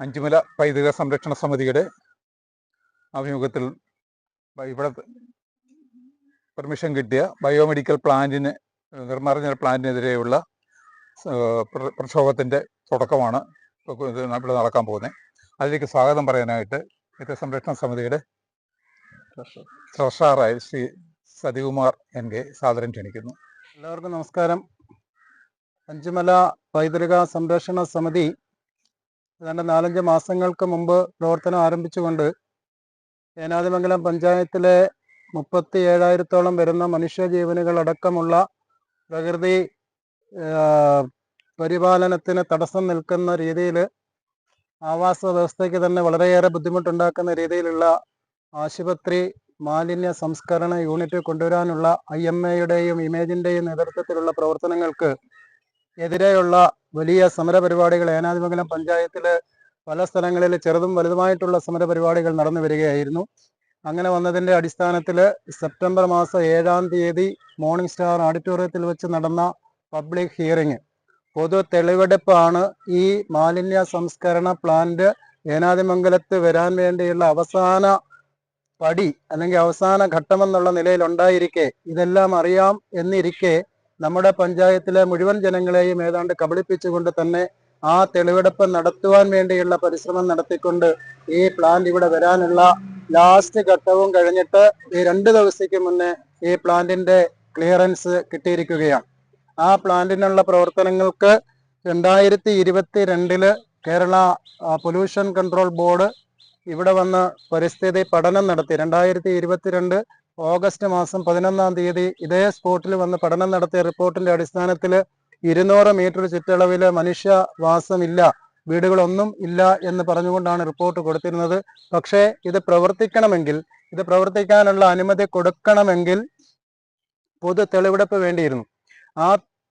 അഞ്ചുമല പൈതൃക സംരക്ഷണ സമിതിയുടെ ആഭിമുഖ്യത്തിൽ ബ- ഇവിടെ പെർമിഷൻ കിട്ടിയ ബയോമെഡിക്കൽ പ്ലാന്റിന് നിർമ്മാർജന പ്ലാന്റിനെതിരെയുള്ള പ്രക്ഷോഭത്തിന്റെ തുടക്കമാണ് ഇവിടെ നടക്കാൻ പോകുന്നത്. അതിലേക്ക് സ്വാഗതം പറയാനായിട്ട് ഇത് സംരക്ഷണ സമിതിയുടെ ട്രഷറായ ശ്രീ സതികുമാർ എൻ. കെ. സാദരം ക്ഷണിക്കുന്നു. എല്ലാവർക്കും നമസ്കാരം. അഞ്ചുമല പൈതൃക സംരക്ഷണ സമിതി ഏതാണ്ട് നാലഞ്ച് മാസങ്ങൾക്ക് മുമ്പ് പ്രവർത്തനം ആരംഭിച്ചുകൊണ്ട് ഏനാതിമംഗലം പഞ്ചായത്തിലെ മുപ്പത്തി ഏഴായിരത്തോളം വരുന്ന മനുഷ്യജീവനുകൾ അടക്കമുള്ള പ്രകൃതി പരിപാലനത്തിന് തടസ്സം നിൽക്കുന്ന രീതിയിൽ ആവാസ വ്യവസ്ഥയ്ക്ക് തന്നെ വളരെയേറെ ബുദ്ധിമുട്ടുണ്ടാക്കുന്ന രീതിയിലുള്ള ആശുപത്രി മാലിന്യ സംസ്കരണ യൂണിറ്റ് കൊണ്ടുവരാനുള്ള ഐ എം എയുടെയും ഇമേജിന്റെയും നേതൃത്വത്തിലുള്ള പ്രവർത്തനങ്ങൾക്ക് എതിരെയുള്ള വലിയ സമരപരിപാടികൾ ഏനാതിമംഗലം പഞ്ചായത്തിൽ പല സ്ഥലങ്ങളിൽ ചെറുതും വലുതുമായിട്ടുള്ള സമരപരിപാടികൾ നടന്നു വരികയായിരുന്നു. അങ്ങനെ വന്നതിന്റെ അടിസ്ഥാനത്തിൽ സെപ്റ്റംബർ മാസം ഏഴാം തീയതി മോർണിംഗ് സ്റ്റാർ ഓഡിറ്റോറിയത്തിൽ വെച്ച് നടന്ന പബ്ലിക് ഹിയറിംഗ്. പൊതു തെളിവെടുപ്പാണ് ഈ മാലിന്യ സംസ്കരണ പ്ലാന്റ് ഏനാതിമംഗലത്ത് വരാൻ വേണ്ടിയുള്ള അവസാന പടി അല്ലെങ്കിൽ അവസാന ഘട്ടമെന്നുള്ള നിലയിൽ ഉണ്ടായിരിക്കെ ഇതെല്ലാം അറിയാം എന്നിരിക്കെ നമ്മുടെ പഞ്ചായത്തിലെ മുഴുവൻ ജനങ്ങളെയും ഏതാണ്ട് കബളിപ്പിച്ചുകൊണ്ട് തന്നെ ആ തെളിവെടുപ്പ് നടത്തുവാൻ വേണ്ടിയുള്ള പരിശ്രമം നടത്തിക്കൊണ്ട് ഈ പ്ലാന്റ് ഇവിടെ വരാനുള്ള ലാസ്റ്റ് ഘട്ടവും കഴിഞ്ഞിട്ട് ഈ രണ്ട് ദിവസത്തേക്ക് മുന്നേ ഈ പ്ലാന്റിന്റെ ക്ലിയറൻസ് കിട്ടിയിരിക്കുകയാണ്. ആ പ്ലാന്റിനുള്ള പ്രവർത്തനങ്ങൾക്ക് രണ്ടായിരത്തി ഇരുപത്തി രണ്ടിൽ കേരള പൊല്യൂഷൻ കൺട്രോൾ ബോർഡ് ഇവിടെ വന്ന് പരിസ്ഥിതി പഠനം നടത്തി. രണ്ടായിരത്തി ഇരുപത്തിരണ്ട് ഓഗസ്റ്റ് മാസം പതിനൊന്നാം തീയതി ഇതേ സ്പോട്ടിൽ വന്ന് പഠനം നടത്തിയ റിപ്പോർട്ടിന്റെ അടിസ്ഥാനത്തിൽ ഇരുന്നൂറ് മീറ്റർ ചുറ്റളവിൽ മനുഷ്യവാസമില്ല വീടുകളൊന്നും ഇല്ല എന്ന് പറഞ്ഞുകൊണ്ടാണ് റിപ്പോർട്ട് കൊടുത്തിരുന്നത്. പക്ഷേ ഇത് പ്രവർത്തിക്കണമെങ്കിൽ ഇത് പ്രവർത്തിക്കാനുള്ള അനുമതി കൊടുക്കണമെങ്കിൽ പൊതു തെളിവെടുപ്പ് വേണ്ടിയിരുന്നു. ആ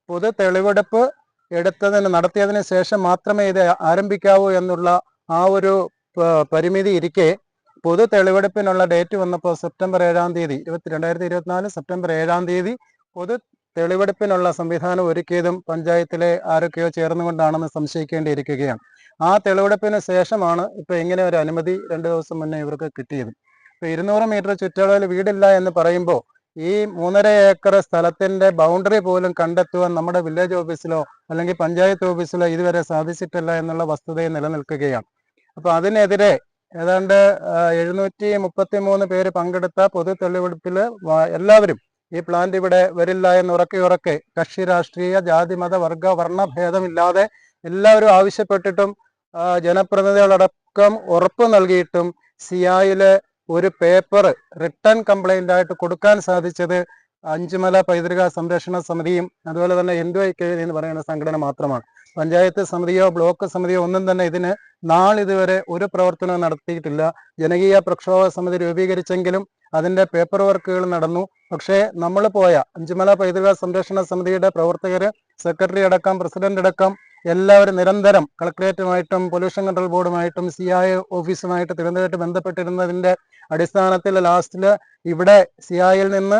പൊതു തെളിവെടുപ്പ് എടുത്തതിന് നടത്തിയതിന് ശേഷം മാത്രമേ ഇത് ആരംഭിക്കാവൂ എന്നുള്ള ആ ഒരു പരിമിതി ഇരിക്കെ പൊതു തെളിവെടുപ്പിനുള്ള ഡേറ്റ് വന്നപ്പോൾ സെപ്റ്റംബർ ഏഴാം തീയതി ഇരുപത്തി രണ്ടായിരത്തി ഇരുപത്തിനാല് സെപ്റ്റംബർ ഏഴാം തീയതി പൊതു തെളിവെടുപ്പിനുള്ള സംവിധാനം ഒരുക്കിയതും പഞ്ചായത്തിലെ ആരൊക്കെയോ ചേർന്നുകൊണ്ടാണെന്ന് സംശയിക്കേണ്ടിയിരിക്കുകയാണ്. ആ തെളിവെടുപ്പിന് ശേഷമാണ് ഇപ്പൊ ഇങ്ങനെ ഒരു അനുമതി രണ്ടു ദിവസം മുന്നേ ഇവർക്ക് കിട്ടിയത്. ഇപ്പൊ ഇരുന്നൂറ് മീറ്റർ ചുറ്റളവിൽ വീടില്ല എന്ന് പറയുമ്പോൾ ഈ മൂന്നര ഏക്കർ സ്ഥലത്തിന്റെ ബൗണ്ടറി പോലും കണ്ടെത്തുവാൻ നമ്മുടെ വില്ലേജ് ഓഫീസിലോ അല്ലെങ്കിൽ പഞ്ചായത്ത് ഓഫീസിലോ ഇതുവരെ സാധിച്ചിട്ടില്ല എന്നുള്ള വസ്തുതയെ നിലനിൽക്കുകയാണ്. അപ്പൊ അതിനെതിരെ ഏതാണ്ട് എഴുന്നൂറ്റി മുപ്പത്തി മൂന്ന് പേര് പങ്കെടുത്ത പൊതു തെളിവെടുപ്പിൽ എല്ലാവരും ഈ പ്ലാന്റ് ഇവിടെ വരില്ല എന്ന് ഉറക്കെ ഉറക്കെ കക്ഷി രാഷ്ട്രീയ ജാതി മത വർഗ വർണ ഭേദമില്ലാതെ എല്ലാവരും ആവശ്യപ്പെട്ടിട്ടും ജനപ്രതിനിധികളടക്കം ഉറപ്പ് നൽകിയിട്ടും സിയായിലെ ഒരു പേപ്പർ റിട്ടേൺ കംപ്ലൈന്റ് ആയിട്ട് കൊടുക്കാൻ സാധിച്ചത് അഞ്ചുമല പൈതൃക സംരക്ഷണ സമിതിയും അതുപോലെ തന്നെ ഹിന്ദു ഐക്യ കെ എന്ന് പറയുന്ന സംഘടന മാത്രമാണ്. പഞ്ചായത്ത് സമിതിയോ ബ്ലോക്ക് സമിതിയോ ഒന്നും തന്നെ ഇതിന് നാളിതുവരെ ഒരു പ്രവർത്തനവും നടത്തിയിട്ടില്ല. ജനകീയ പ്രക്ഷോഭ സമിതി രൂപീകരിച്ചെങ്കിലും അതിന്റെ പേപ്പർ വർക്കുകൾ നടന്നു. പക്ഷേ നമ്മൾ പോയ അഞ്ചുമല പൈതൃക സംരക്ഷണ സമിതിയുടെ പ്രവർത്തകര് സെക്രട്ടറി അടക്കം പ്രസിഡന്റ് അടക്കം എല്ലാവരും നിരന്തരം കളക്ടറേറ്റുമായിട്ടും പൊല്യൂഷൻ കൺട്രോൾ ബോർഡുമായിട്ടും സി ഐ ഓഫീസുമായിട്ട് തിരുവനന്തപുരത്ത് ബന്ധപ്പെട്ടിരുന്നതിന്റെ അടിസ്ഥാനത്തിൽ ലാസ്റ്റിൽ ഇവിടെ സി ഐയിൽ നിന്ന്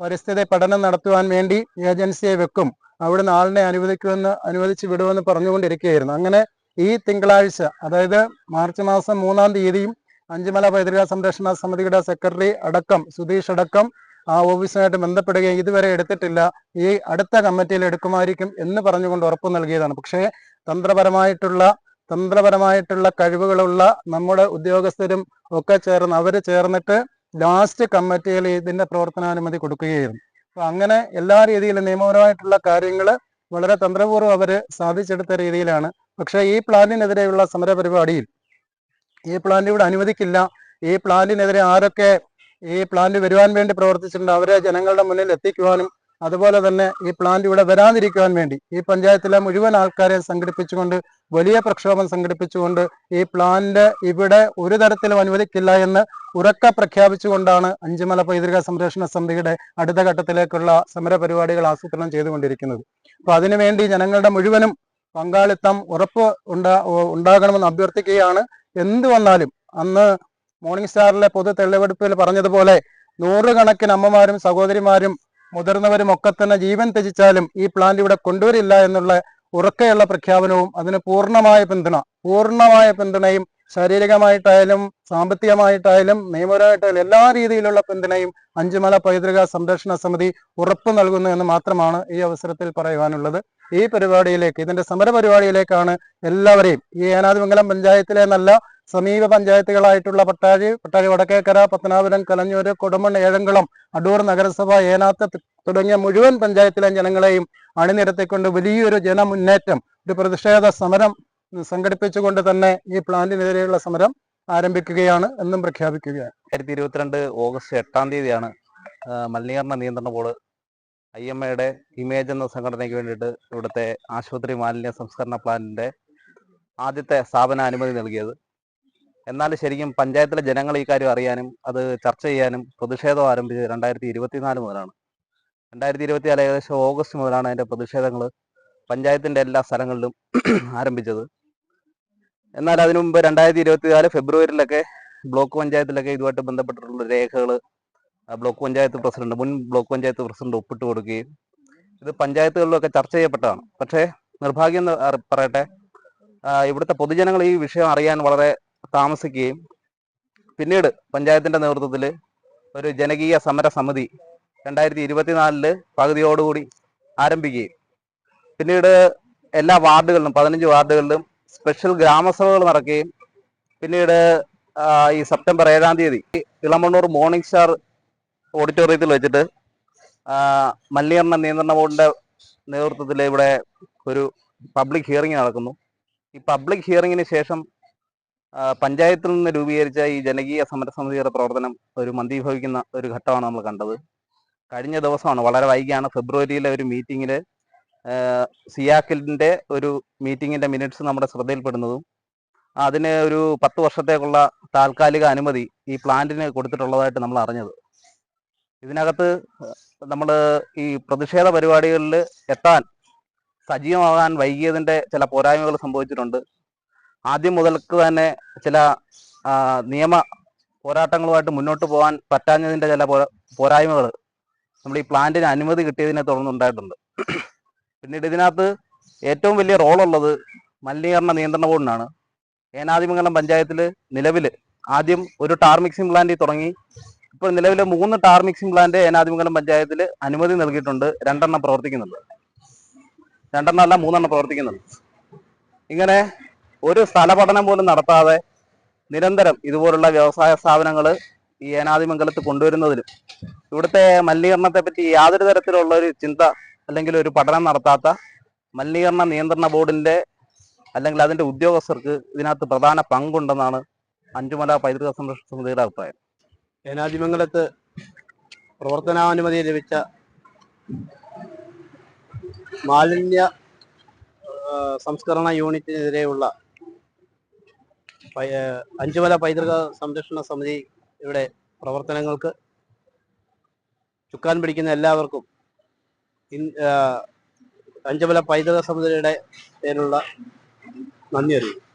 പരിസ്ഥിതി പഠനം നടത്തുവാൻ വേണ്ടി ഏജൻസിയെ വെക്കും. അവിടുന്ന് ആളിനെ അനുവദിക്കുമെന്ന് അനുവദിച്ച് വിടുമെന്ന് പറഞ്ഞുകൊണ്ടിരിക്കുകയായിരുന്നു. അങ്ങനെ ഈ തിങ്കളാഴ്ച അതായത് മാർച്ച് മാസം മൂന്നാം തീയതിയും അഞ്ചുമല പൈതൃക സംരക്ഷണ സമിതിയുടെ സെക്രട്ടറി അടക്കം സുധീഷ് അടക്കം ആ ഓഫീസുമായിട്ട് ബന്ധപ്പെടുകയും ഇതുവരെ എടുത്തിട്ടില്ല. ഈ അടുത്ത കമ്മിറ്റിയിൽ എടുക്കുമായിരിക്കും എന്ന് പറഞ്ഞുകൊണ്ട് ഉറപ്പ് നൽകിയതാണ്. പക്ഷേ തന്ത്രപരമായിട്ടുള്ള തന്ത്രപരമായിട്ടുള്ള കഴിവുകളുള്ള നമ്മുടെ ഉദ്യോഗസ്ഥരും ഒക്കെ ചേർന്ന് അവർ ചേർന്നിട്ട് ലാസ്റ്റ് കമ്മിറ്റിയിൽ ഇതിന്റെ പ്രവർത്തനാനുമതി കൊടുക്കുകയായിരുന്നു. അങ്ങനെ എല്ലാ രീതിയിലും നിയമപരമായിട്ടുള്ള കാര്യങ്ങൾ വളരെ തന്ത്രപൂർവം അവർ സാധിച്ചെടുത്ത രീതിയിലാണ്. പക്ഷേ ഈ പ്ലാനിനെതിരെയുള്ള സമരപരിപാടിയിൽ ഈ പ്ലാന്റ് ഇവിടെ അനുവദിക്കില്ല. ഈ പ്ലാന്റിനെതിരെ ആരൊക്കെ ഈ പ്ലാന്റ് വരുവാൻ വേണ്ടി പ്രവർത്തിച്ചിട്ടുണ്ട് അവരെ ജനങ്ങളുടെ മുന്നിൽ എത്തിക്കുവാനും അതുപോലെ തന്നെ ഈ പ്ലാന്റ് ഇവിടെ വരാതിരിക്കുവാൻ വേണ്ടി ഈ പഞ്ചായത്തിലെ മുഴുവൻ ആൾക്കാരെ സംഘടിപ്പിച്ചുകൊണ്ട് വലിയ പ്രക്ഷോഭം സംഘടിപ്പിച്ചുകൊണ്ട് ഈ പ്ലാന്റ് ഇവിടെ ഒരു തരത്തിലും അനുവദിക്കില്ല എന്ന് ഉറക്ക പ്രഖ്യാപിച്ചുകൊണ്ടാണ് അഞ്ചുമല പൈതൃക സംരക്ഷണ സമിതിയുടെ അടുത്ത ഘട്ടത്തിലേക്കുള്ള സമര പരിപാടികൾ ആസൂത്രണം ചെയ്തുകൊണ്ടിരിക്കുന്നത്. അപ്പൊ അതിനുവേണ്ടി ജനങ്ങളുടെ മുഴുവനും പങ്കാളിത്തം ഉറപ്പ് ഉണ്ടാ ഉണ്ടാകണമെന്ന് അഭ്യർത്ഥിക്കുകയാണ്. എന്ത് വന്നാലും അന്ന് മോർണിംഗ് സ്റ്റാറിലെ പൊതു തെളിവെടുപ്പിൽ പറഞ്ഞതുപോലെ നൂറുകണക്കിന് അമ്മമാരും സഹോദരിമാരും മുതിർന്നവരും ഒക്കെ തന്നെ ജീവൻ ത്യജിച്ചാലും ഈ പ്ലാന്റ് ഇവിടെ കൊണ്ടുവരില്ല എന്നുള്ള ഉറക്കെയുള്ള പ്രഖ്യാപനവും അതിന് പൂർണമായ പിന്തുണ പൂർണമായ പിന്തുണയും ശാരീരികമായിട്ടായാലും സാമ്പത്തികമായിട്ടായാലും നിയമപരമായിട്ടായാലും എല്ലാ രീതിയിലുള്ള പിന്തുണയും അഞ്ചുമല പൈതൃക സംരക്ഷണ സമിതി ഉറപ്പു നൽകുന്നു എന്ന് മാത്രമാണ് ഈ അവസരത്തിൽ പറയുവാനുള്ളത്. ഈ പരിപാടിയിലേക്ക് ഇതിന്റെ സമര പരിപാടിയിലേക്കാണ് എല്ലാവരെയും ഈ ഏനാദിമംഗലം പഞ്ചായത്തിലെ നല്ല സമീപ പഞ്ചായത്തുകളായിട്ടുള്ള പട്ടാഴി പട്ടാഴി വടക്കേക്കര പത്തനാപുരം കലഞ്ഞൂര് കൊടുമൺ ഏഴംകുളം അടൂർ നഗരസഭ ഏനാത്ത് തുടങ്ങിയ മുഴുവൻ പഞ്ചായത്തിലെ ജനങ്ങളെയും അണിനിരത്തിക്കൊണ്ട് വലിയൊരു ജനമുന്നേറ്റം ഒരു പ്രതിഷേധ സമരം സംഘടിപ്പിച്ചുകൊണ്ട് തന്നെ ഈ പ്ലാന്റിനെതിരെയുള്ള സമരം ആരംഭിക്കുകയാണ് എന്നും പ്രഖ്യാപിക്കുകയാണ്. രണ്ടായിരത്തി ഇരുപത്തിരണ്ട് ഓഗസ്റ്റ് എട്ടാം തീയതിയാണ് മലിനീകരണ നിയന്ത്രണ ബോർഡ് ഐ എം എയുടെ ഇമേജ് എന്ന സംഘടനയ്ക്ക് വേണ്ടിയിട്ട് ഇവിടുത്തെ ആശുപത്രി മാലിന്യ സംസ്കരണ പ്ലാന്റിന്റെ ആദ്യത്തെ സ്ഥാപന അനുമതി നൽകിയത്. എന്നാൽ ശരിക്കും പഞ്ചായത്തിലെ ജനങ്ങൾ ഈ കാര്യം അറിയാനും അത് ചർച്ച ചെയ്യാനും പ്രതിഷേധം ആരംഭിച്ചത് രണ്ടായിരത്തി ഇരുപത്തിനാല് മുതലാണ്. രണ്ടായിരത്തി ഇരുപത്തിനാല് ഏകദേശം ഓഗസ്റ്റ് മുതലാണ് അതിന്റെ പ്രതിഷേധങ്ങൾ പഞ്ചായത്തിന്റെ എല്ലാ സ്ഥലങ്ങളിലും ആരംഭിച്ചത്. എന്നാൽ അതിനു മുമ്പ് രണ്ടായിരത്തി ഇരുപത്തിനാല് ഫെബ്രുവരിയിലൊക്കെ ബ്ലോക്ക് പഞ്ചായത്തിലൊക്കെ ഇതുമായിട്ട് ബന്ധപ്പെട്ടിട്ടുള്ള രേഖകൾ ബ്ലോക്ക് പഞ്ചായത്ത് പ്രസിഡന്റ് മുൻ ബ്ലോക്ക് പഞ്ചായത്ത് പ്രസിഡന്റ് ഒപ്പിട്ട് കൊടുക്കുകയും ഇത് പഞ്ചായത്തുകളിലൊക്കെ ചർച്ച ചെയ്യപ്പെട്ടതാണ്. പക്ഷേ നിർഭാഗ്യം പറയട്ടെ ഇവിടുത്തെ പൊതുജനങ്ങൾ ഈ വിഷയം അറിയാൻ വളരെ താമസിക്കുകയും പിന്നീട് പഞ്ചായത്തിന്റെ നേതൃത്വത്തിൽ ഒരു ജനകീയ സമര സമിതി രണ്ടായിരത്തി ഇരുപത്തിനാലിൽ പകുതിയോടുകൂടി ആരംഭിക്കുകയും. പിന്നീട് എല്ലാ വാർഡുകളിലും പതിനഞ്ച് വാർഡുകളിലും സ്പെഷ്യൽ ഗ്രാമസഭകൾ നടക്കുകയും പിന്നീട് ഈ സെപ്റ്റംബർ ഏഴാം തീയതി ഇളമണ്ണൂർ മോർണിംഗ് സ്റ്റാർ ഓഡിറ്റോറിയത്തിൽ വെച്ചിട്ട് മലിനീകരണ നിയന്ത്രണ ബോർഡിന്റെ നേതൃത്വത്തിൽ ഇവിടെ ഒരു പബ്ലിക് ഹിയറിംഗ് നടക്കുന്നു. ഈ പബ്ലിക് ഹിയറിംഗിന് ശേഷം പഞ്ചായത്തിൽ നിന്ന് രൂപീകരിച്ച ഈ ജനകീയ സമരസമിതിയുടെ പ്രവർത്തനം ഒരു മന്ദീഭവിക്കുന്ന ഒരു ഘട്ടമാണ് നമ്മൾ കണ്ടത്. കഴിഞ്ഞ ദിവസമാണ് വളരെ വൈകിയാണ്. ഫെബ്രുവരിയിലെ ഒരു മീറ്റിങ്ങിൽ സിയാക്കിലിന്റെ ഒരു മീറ്റിങ്ങിന്റെ മിനിറ്റ്സ് നമ്മുടെ ശ്രദ്ധയിൽപ്പെടുന്നതും അതിന് ഒരു പത്ത് വർഷത്തേക്കുള്ള താൽക്കാലിക അനുമതി ഈ പ്ലാന്റിന് കൊടുത്തിട്ടുള്ളതായിട്ട് നമ്മൾ അറിഞ്ഞത്. ഇതിനകത്ത് നമ്മൾ ഈ പ്രതിഷേധ പരിപാടികളിൽ എത്താൻ സജീവമാകാൻ വൈകിയതിന്റെ ചില പോരായ്മകൾ സംഭവിച്ചിട്ടുണ്ട്. ആദ്യം മുതൽക്ക് തന്നെ ചില നിയമ പോരാട്ടങ്ങളുമായിട്ട് മുന്നോട്ട് പോകാൻ പറ്റാഞ്ഞതിന്റെ ചില പോരായ്മകൾ നമ്മൾ ഈ പ്ലാന്റിന് അനുമതി കിട്ടിയതിനെ തുടർന്നുണ്ടായിട്ടുണ്ട് പിന്നീട് ഇതിനകത്ത് ഏറ്റവും വലിയ റോളുള്ളത് മലിനീകരണ നിയന്ത്രണ ബോർഡിനാണ്. ഏനാദിമംഗലം പഞ്ചായത്തിൽ നിലവിൽ ആദ്യം ഒരു ടാർ മിക്സിംഗ് പ്ലാന്റ് തുടങ്ങി ഇപ്പോൾ നിലവിൽ മൂന്ന് ടാർ മിക്സിംഗ് പ്ലാന്റ് ഏനാദിമംഗലം പഞ്ചായത്തിൽ അനുമതി നൽകിയിട്ടുണ്ട് രണ്ടെണ്ണം പ്രവർത്തിക്കുന്നുണ്ട്. രണ്ടെണ്ണം അല്ല മൂന്നെണ്ണം പ്രവർത്തിക്കുന്നുണ്ട്. ഇങ്ങനെ ഒരു സ്ഥലപഠനം പോലും നടത്താതെ നിരന്തരം ഇതുപോലുള്ള വ്യവസായ സ്ഥാപനങ്ങൾ ഈ ഏനാദിമംഗലത്ത് കൊണ്ടുവരുന്നതിലും ഇവിടുത്തെ മലിനീകരണത്തെ പറ്റി യാതൊരു തരത്തിലുള്ള ഒരു ചിന്ത അല്ലെങ്കിൽ ഒരു പഠനം നടത്താത്ത മലിനീകരണ നിയന്ത്രണ ബോർഡിന്റെ അല്ലെങ്കിൽ അതിന്റെ ഉദ്യോഗസ്ഥർക്ക് ഇതിനകത്ത് പ്രധാന പങ്കുണ്ടെന്നാണ് അഞ്ചുമല പൈതൃക സംരക്ഷണ സമിതിയുടെ അഭിപ്രായം. ഏനാദിമംഗലത്ത് പ്രവർത്തനാനുമതി ലഭിച്ച മാലിന്യ സംസ്കരണ യൂണിറ്റിനെതിരെയുള്ള അഞ്ചുമല പൈതൃക സംരക്ഷണ സമിതി ഇവിടെ പ്രവർത്തനങ്ങൾക്ക് ചുക്കാൻ പിടിക്കുന്ന എല്ലാവർക്കും അഞ്ചുമല പൈതൃക സമിതിയുടെ പേരിലുള്ള നന്ദി അറിയിക്കുന്നു.